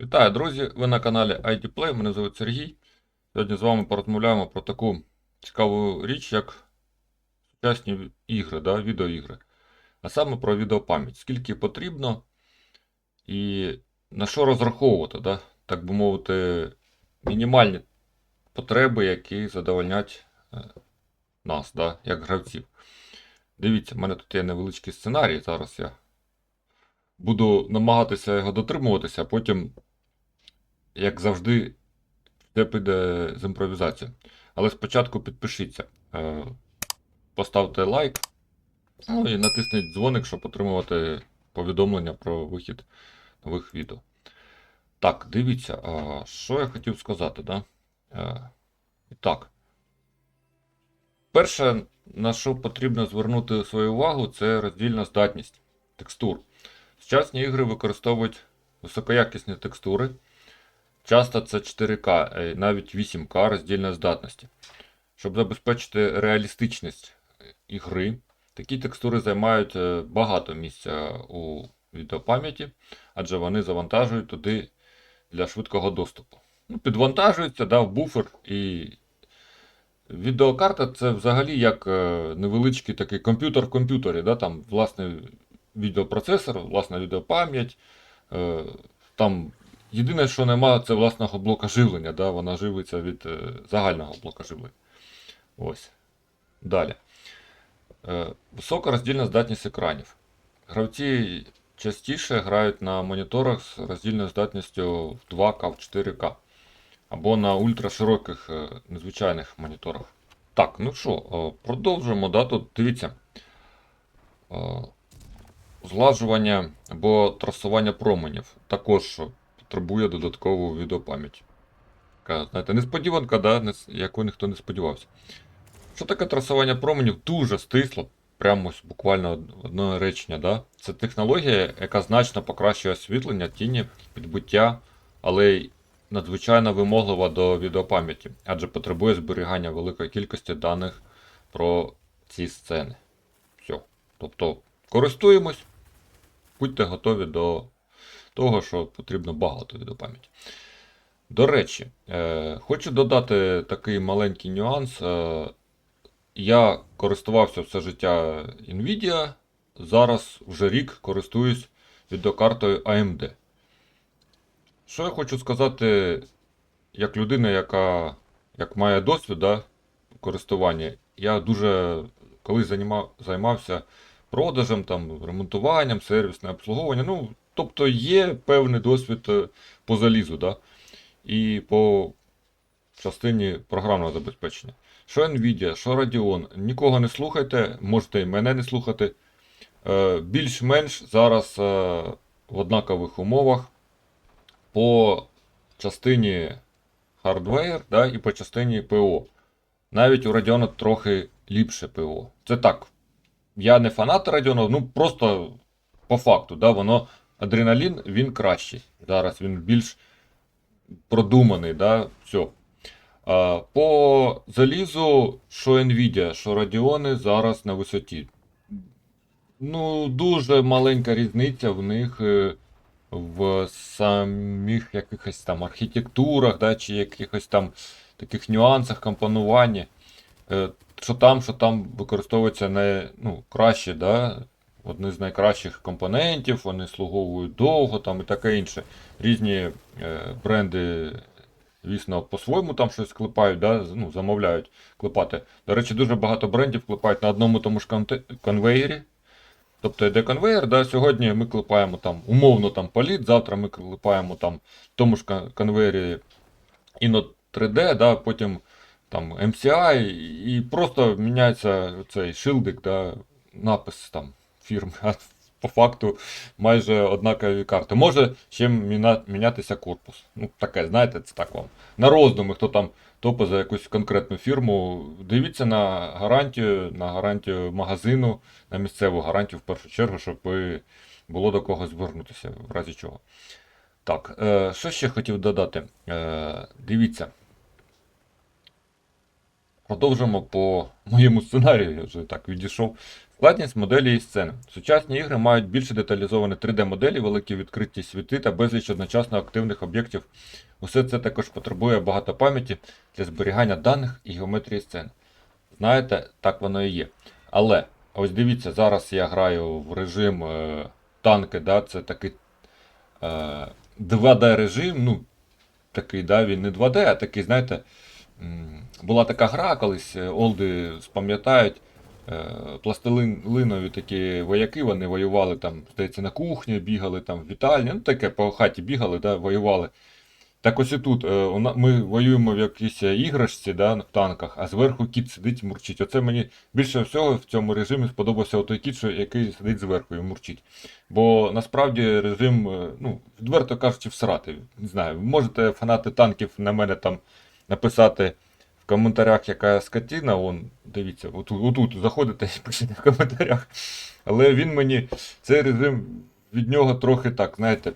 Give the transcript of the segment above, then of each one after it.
Вітаю, друзі! Ви на каналі IDPlay, мене звуть Сергій. Сьогодні з вами порозмовляємо про таку цікаву річ, як сучасні ігри, да, відеоігри. А саме про відеопам'ять. Скільки потрібно і на що розраховувати, да? так би мовити, мінімальні потреби, які задовольнять е, нас, да, як гравців. Дивіться, в мене тут є невеличкий сценарій. Зараз я буду намагатися його дотримуватися, а потім як завжди, все піде з імпровізацією. Але спочатку підпишіться, е, поставте лайк, ну і натисніть дзвоник, щоб отримувати повідомлення про вихід нових відео. Так, дивіться, що я хотів сказати, да? Е, І так. Перше, на що потрібно звернути свою увагу, це роздільна здатність текстур. Сучасні ігри використовують високоякісні текстури. Часто це 4К, е, навіть 8К роздільної здатності. Щоб забезпечити реалістичність ігри, такі текстури займають е, багато місця у відеопам'яті, адже вони завантажують туди для швидкого доступу. Ну, підвантажуються да, в буфер і. Відеокарта це взагалі як е, невеличкий такий комп'ютер в комп'ютері, да, там власний відеопроцесор, власна відеопам'ять. Е, Там єдине, що немає, це власного блока живлення. Да? Вона живиться від е, загального блока живлення. Ось. Далі. Е, Висока роздільна здатність екранів. Гравці частіше грають на моніторах з роздільною здатністю в 2К, в 4К. Або на ультрашироких е, незвичайних моніторах. Так, ну що, продовжуємо. Да? Тут дивіться. Злажування або трасування променів також потребує додаткову відеопам'ять. Знаєте, несподіванка, да? яку ніхто не сподівався. Що таке трасування променів? Дуже стисло, прямо буквально од- одне речення. Да? Це технологія, яка значно покращує освітлення, тіні, підбиття, але й надзвичайно вимоглива до відеопам'яті, адже потребує зберігання великої кількості даних про ці сцени. Все. Тобто користуємось, будьте готові до того, що потрібно багато відеопам'яті. До речі, е, хочу додати такий маленький нюанс. Е, я користувався все життя Nvidia, зараз вже рік користуюсь відеокартою AMD. Що я хочу сказати, як людина, яка як має досвід да, користування, я дуже колись займав, займався продажем, там, ремонтуванням, сервісне обслуговування. Ну, тобто є певний досвід е, по залізу, да? і по частині програмного забезпечення. Що Nvidia, що Radeon, нікого не слухайте, можете і мене не слухати. Е, Більш-менш зараз е, в однакових умовах по частині hardware да, і по частині ПО. Навіть у Radeon трохи ліпше ПО. Це так. Я не фанат Radeon, ну просто по факту, да, воно адреналін він кращий. Зараз він більш продуманий, да, все. А, по залізу, що Nvidia, що Radeon зараз на висоті. Ну, дуже маленька різниця в них е, в самих якихось там архітектурах, да, чи якихось там таких нюансах компонування. Е, Що там, що там використовується не, ну, краще, да, одні з найкращих компонентів, вони слуговують довго там і таке інше. Різні е, бренди, звісно, по-своєму там щось клепають, да, ну, замовляють клепати. До речі, дуже багато брендів клепають на одному тому ж конвеєрі. Тобто йде конвейер, да, сьогодні ми клепаємо там умовно там політ, завтра ми клепаємо там в тому ж конвейері Inno 3D, да, потім там MCI, і просто міняється цей шилдик, да, напис там фірми. А по факту майже однакові карти. Може ще мінятися корпус. Ну, таке, знаєте, це так вам. На роздуми, хто там топить за якусь конкретну фірму. Дивіться на гарантію, на гарантію магазину, на місцеву гарантію в першу чергу, щоб було до кого звернутися, в разі чого. Так, е, що ще хотів додати? Е, дивіться. Продовжимо по моєму сценарію, я вже так відійшов. Складність моделі і сцени. Сучасні ігри мають більше деталізовані 3D-моделі, великі відкриті світи та безліч одночасно активних об'єктів. Усе це також потребує багато пам'яті для зберігання даних і геометрії сцен. Знаєте, так воно і є. Але ось дивіться, зараз я граю в режим е, танки, да, це такий е, 2D режим, ну, такий, да, він не 2D, а такий, знаєте, була така гра колись, е, Олди спам'ятають, е, пластилинові такі вояки, вони воювали там, здається, на кухні, бігали там в вітальні, ну таке по хаті бігали, да, воювали. Так ось і тут е, ми воюємо в якійсь іграшці да, в танках, а зверху кіт сидить і мурчить. Оце мені більше всього в цьому режимі сподобався той кіт, який сидить зверху і мурчить. Бо насправді режим, ну, відверто кажучи, всрати. Не знаю, можете фанати танків на мене там написати в коментарях, яка скотина, он, дивіться, отут, отут заходите і пишете в коментарях. Але він мені, цей режим від нього трохи так, знаєте,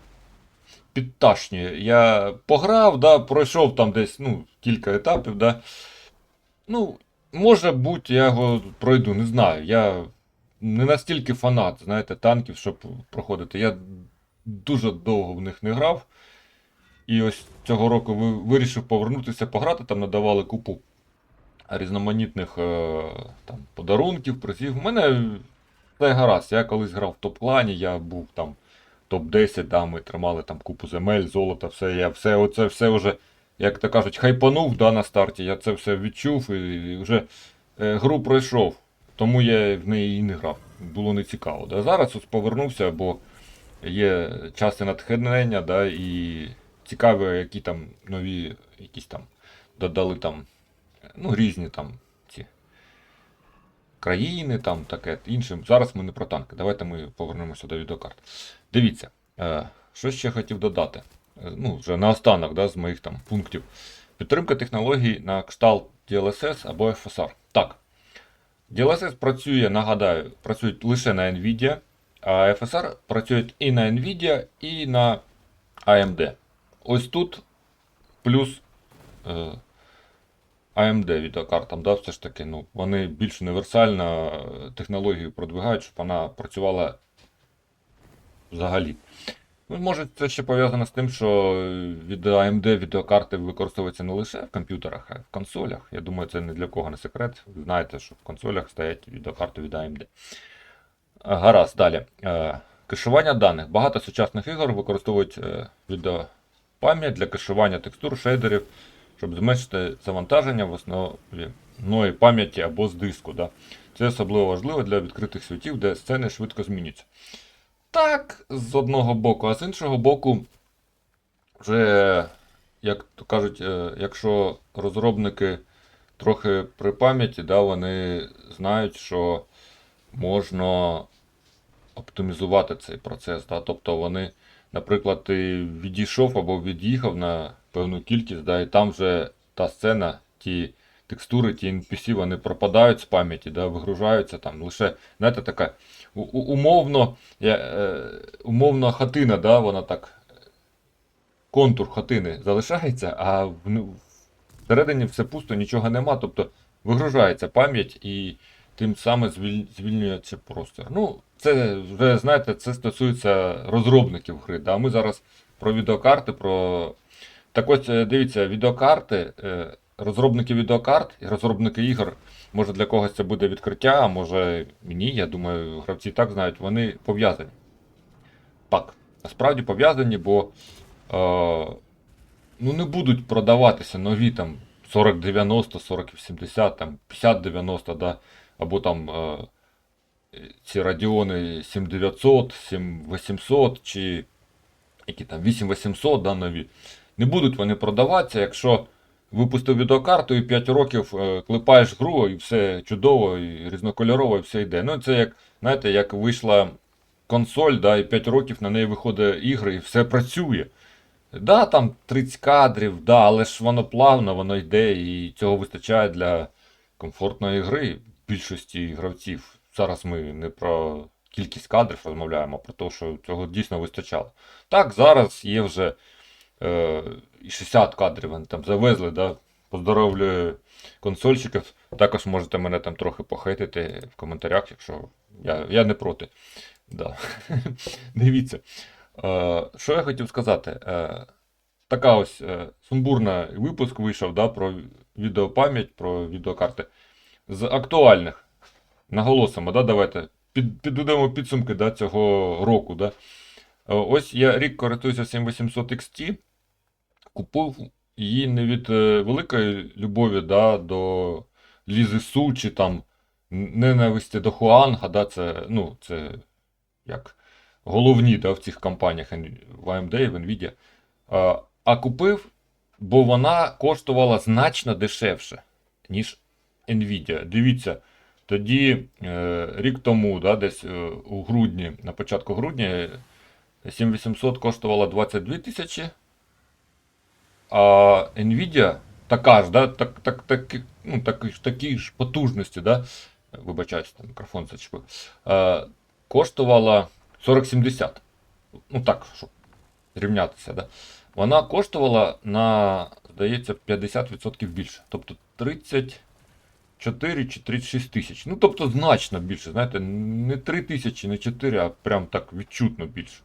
підташнює. Я пограв, да, пройшов там десь ну, кілька етапів, да. Ну, може бути, я його пройду, не знаю. Я не настільки фанат, знаєте, танків, щоб проходити. Я дуже довго в них не грав. І ось цього року вирішив повернутися пограти, там надавали купу різноманітних е, там, подарунків, призів. У мене все гаразд. Я колись грав в топ-клані, я був там топ-10, да, ми тримали там купу земель, золота, все. Я все, оце все вже, як то кажуть, хайпанув да, на старті. Я це все відчув і, вже е, гру пройшов. Тому я в неї і не грав. Було не цікаво. Да. Зараз ось повернувся, бо є час і натхнення, да, і цікаво, які там нові якісь там додали там, ну, різні там ці країни, там таке інше. Зараз ми не про танки. Давайте ми повернемося до відеокарт. Дивіться, е, що ще хотів додати. Е, Ну, вже наостанок, да, з моїх там пунктів. Підтримка технологій на кшталт DLSS або FSR. Так. DLSS працює, нагадаю, працюють лише на Nvidia, а FSR працюють і на Nvidia, і на AMD. Ось тут плюс е, AMD відеокартам, да, все ж таки, ну, вони більш універсально е, технологію продвигають, щоб вона працювала взагалі. Ну, може, це ще пов'язано з тим, що від AMD відеокарти використовуються не лише в комп'ютерах, а й в консолях. Я думаю, це ні для кого не секрет. Знаєте, що в консолях стоять відеокарти від AMD. Гаразд, далі. Е, Кешування даних. Багато сучасних ігор використовують е, відеопам'ять для кешування текстур, шейдерів, щоб зменшити завантаження в основі пам'яті або з диску. Да. Це особливо важливо для відкритих світів, де сцени швидко змінюються. Так, з одного боку, а з іншого боку, вже, як то кажуть, е, якщо розробники трохи при пам'яті, да, вони знають, що можна оптимізувати цей процес. Да? Тобто вони, наприклад, ти відійшов або від'їхав на певну кількість, да, і там вже та сцена, ті текстури, ті NPC, вони пропадають з пам'яті, да, вигружаються там. Лише, знаєте, така у- умовно, я, е, умовно хатина, да, вона так. Контур хатини залишається, а в, ну, всередині все пусто, нічого нема. Тобто вигружається пам'ять і тим самим звіль- звільнюється простір. Ну, це вже, знаєте, це стосується розробників гри. Да? Ми зараз про відеокарти, про. Так ось е, дивіться, відеокарти, е, розробники відеокарт і розробники ігор. Може для когось це буде відкриття, а може ні. Я думаю, гравці так знають, вони пов'язані. Так, насправді пов'язані, бо е, ну, не будуть продаватися нові там 4090, 4080, там 5090, да, або там е, ці радіони 7900, 7800 чи які там 8800 да, нові. Не будуть вони продаватися, якщо випустив відеокарту і 5 років е, клепаєш гру, і все чудово, і різнокольорово, і все йде. Ну, це як, знаєте, як вийшла консоль, да, і 5 років на неї виходить ігри, і все працює. Да, там 30 кадрів, да, але ж воно плавно, воно йде, і цього вистачає для комфортної гри більшості гравців. Зараз ми не про кількість кадрів розмовляємо, а про те, що цього дійсно вистачало. Так, зараз є вже е, 60 кадрів, вони там завезли, да, Поздоровлюю консольщиків. Також можете мене там трохи похейтити в коментарях, якщо я, я не проти. Да. Дивіться. Е, що я хотів сказати? Е, така ось е, сумбурна випуск вийшов да, про відеопам'ять, про відеокарти. З актуальних. Наголосимо, да, давайте під, підведемо підсумки да, цього року. Да. Е, Ось я рік користуюся 7800 XT. Купив її не від е, великої любові да, до Лізи Су чи там ненависті до Хуанга. Да, це, ну, це як головні да, в цих компаніях в AMD і в Nvidia. А, а купив, бо вона коштувала значно дешевше, ніж Nvidia. Дивіться, тоді е, рік тому, да, десь е, у грудні, на початку грудня, е, 7800 коштувала 22 тисячі. А Nvidia така ж, да, так, так, так, ну, такі, такі ж потужності, да, вибачаюсь, там мікрофон зачепив, е, коштувала 4070. Ну так, щоб рівнятися. Да. Вона коштувала на, здається, 50% більше. Тобто 34 чи 36 тисяч. Ну, тобто значно більше. Знаєте, не 3 тисячі, не 4, а прям так відчутно більше.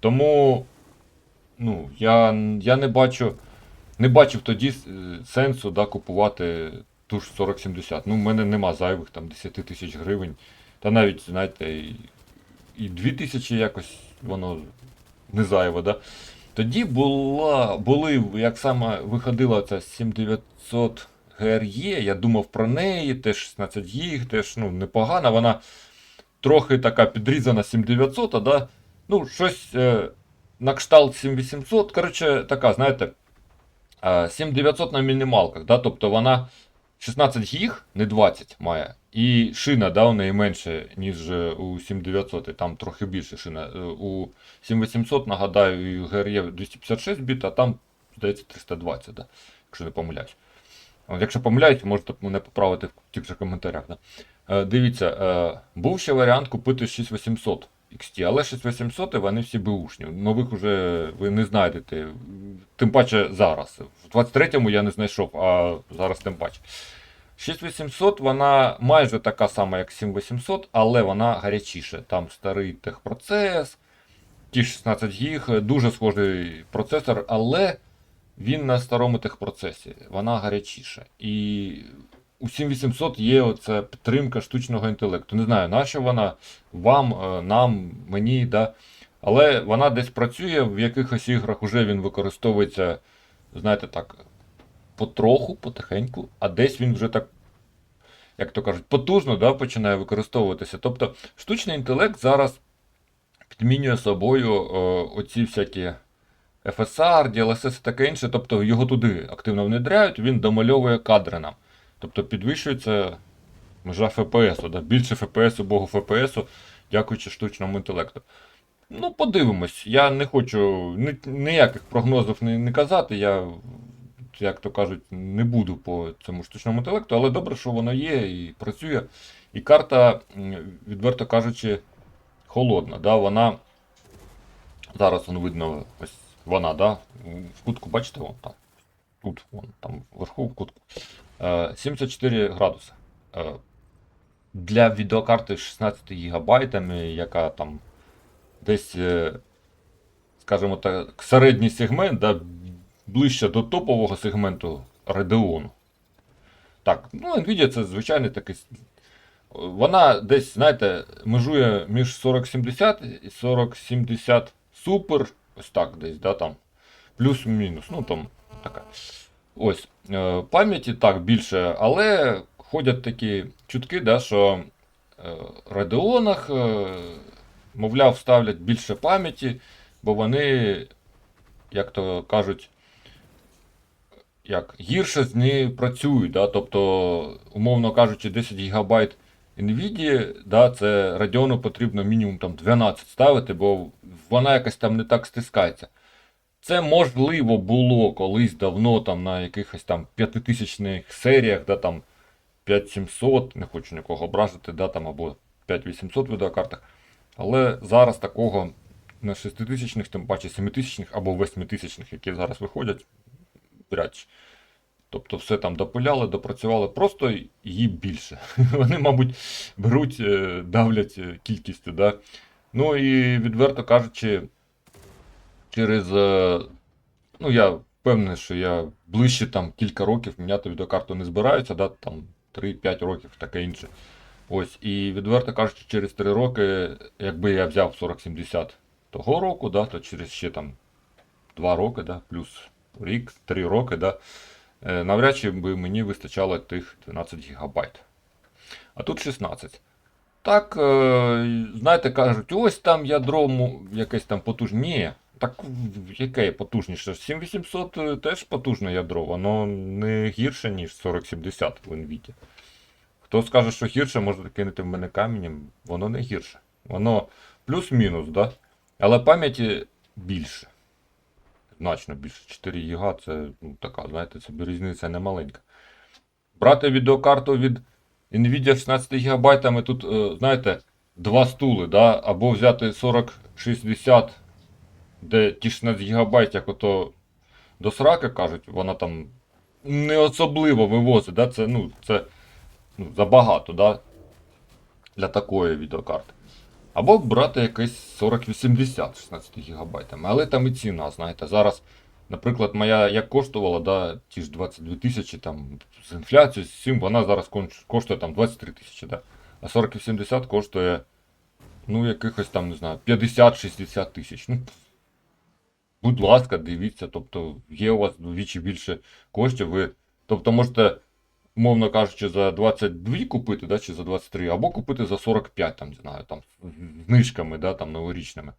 Тому ну, я, я не бачу. Не бачив тоді е, сенсу да, купувати ту ж 4070. Ну, в мене нема зайвих там 10 тисяч гривень. Та навіть, знаєте, і, і 2 тисячі якось воно не зайве. Да? Тоді була, були, як саме виходила ця 7900 GRE, я думав про неї, теж 16 гіг, теж ну, непогана. Вона трохи така підрізана 7900, а, да? ну, щось е, на кшталт 7800. Коротше, така, знаєте. Е, 7900 на мінімалках, да? тобто вона 16 гіг, не 20 має. І шина да, у неї менше, ніж е, у 7900, і там трохи більше шина. Е, У 7800, нагадаю, і GRE 256 біт, а там, здається, 320, да? якщо не помиляюсь. Якщо помиляюсь, можете мене поправити в тих же коментарях. Да? Е, Дивіться, е, був ще варіант купити 6800 XT, але 6800 вони всі беушні. Нових уже ви не знайдете. Тим паче зараз. В 23-му я не знайшов, а зараз тим паче. 6800 вона майже така сама, як 7800, але вона гарячіша. Там старий техпроцес, ті 16 гіг, дуже схожий процесор, але він на старому техпроцесі. Вона гарячіша. І у 7800 є оця підтримка штучного інтелекту. Не знаю, на що вона вам, е, нам, мені, да. Але вона десь працює, в якихось іграх вже він використовується, знаєте, так, потроху, потихеньку, а десь він вже так, як то кажуть, потужно да, починає використовуватися. Тобто штучний інтелект зараз підмінює собою е, оці всякі FSR, DLSS і таке інше, тобто його туди активно внедряють, він домальовує кадри нам. Тобто підвищується межа ФПС, да? більше ФПС, богу ФПС, дякуючи штучному інтелекту. Ну, подивимось. Я не хочу ні, ніяких прогнозів не, не казати. Я, як то кажуть, не буду по цьому штучному інтелекту, але добре, що воно є і працює. І карта, відверто кажучи, холодна. Да? Вона зараз воно видно, ось вона, да? в кутку, бачите, вон там. Тут, вон, там вверху в кутку. Е, 74 градуси. Е, Для відеокарти 16 гігабайтами, яка там десь, е, скажімо так, середній сегмент, да, ближче до топового сегменту Radeon. Так, ну, Nvidia це звичайний такий. Вона десь, знаєте, межує між 4070 і 4070 Super. Ось так десь, да, там. Плюс-мінус. Ну там така. Ось. е, Пам'яті так більше, але ходять такі чутки, да, що е, в Radeonах, е, мовляв, ставлять більше пам'яті, бо вони, як то кажуть, як гірше з нею працюють. Да? Тобто, умовно кажучи, 10 ГБ NVIDIA, да, це Radeon потрібно мінімум там 12 ставити, бо вона якось там не так стискається. Це можливо було колись давно там на якихось там 5000 серіях, да, там 5700, не хочу нікого ображити, да, там, або 5800 відеокартах. Але зараз такого на 6000, тим паче 7000 або 8000, які зараз виходять, вряд. Тобто все там допиляли, допрацювали, просто її більше. Вони, мабуть, беруть, е, давлять е, кількістю. Да? Ну і відверто кажучи, через. е, Ну, я впевнений, що я ближче там кілька років міняти відеокарту не збираюся, да? там 3-5 років, таке інше. Ось, і відверто кажучи, через 3 роки, якби я взяв 4070 того року, да, то через ще там 2 роки, да, плюс рік, 3 роки, да, навряд чи би мені вистачало тих 12 гігабайт. А тут 16. Так, е, знаєте, кажуть, ось там ядро якесь там потужне. Ні, так яке потужніше? 7800 е, теж потужне ядро, воно не гірше, ніж 4070 в Nvidia. Хто скаже, що гірше, може кинути в мене каменем, воно не гірше. Воно плюс-мінус, да? але пам'яті більше. Значно більше. 4 ГБ це ну, така, знаєте, це різниця не маленька. Брати відеокарту від Nvidia 16 ГБ, тут, е, знаєте, два стули, да? або взяти 4060, де ті 16 ГБ, як ото до сраки кажуть, вона там не особливо вивозить, да? це, ну, це ну, забагато, да? Для такої відеокарти. Або брати якийсь 4080 16 ГБ. Але там і ціна, знаєте. Зараз, наприклад, моя як коштувала, да, ті ж 22 тисячі там, з інфляцією, з цим, вона зараз коштує там 23 тисячі. Да? А 4080 коштує, ну, якихось там, не знаю, 50-60 тисяч. Ну, будь ласка, дивіться, тобто є у вас вдвічі більше коштів, ви, тобто можете умовно кажучи, за 22 купити, да, чи за 23, або купити за 45, там, не знаю, там, знижками, да, там, новорічними.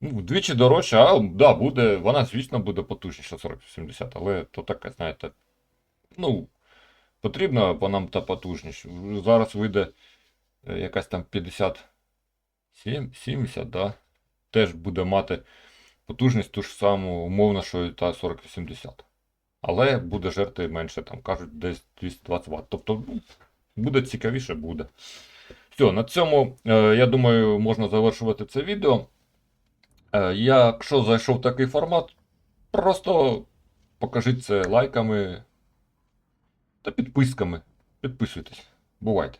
Ну, вдвічі дорожче, а да, буде, вона, звісно, буде потужніша 4070, але то таке, знаєте, ну, потрібна по нам та потужність. Зараз вийде е, якась там 50, 70, да, теж буде мати потужність ту ж саму, умовно, що і та 4080 але буде жерти менше, там кажуть, десь 220 Вт. Тобто ну, буде цікавіше, буде. Все, на цьому, е, я думаю, можна завершувати це відео. Е, якщо зайшов такий формат, просто покажіть це лайками та підписками. Підписуйтесь. Бувайте!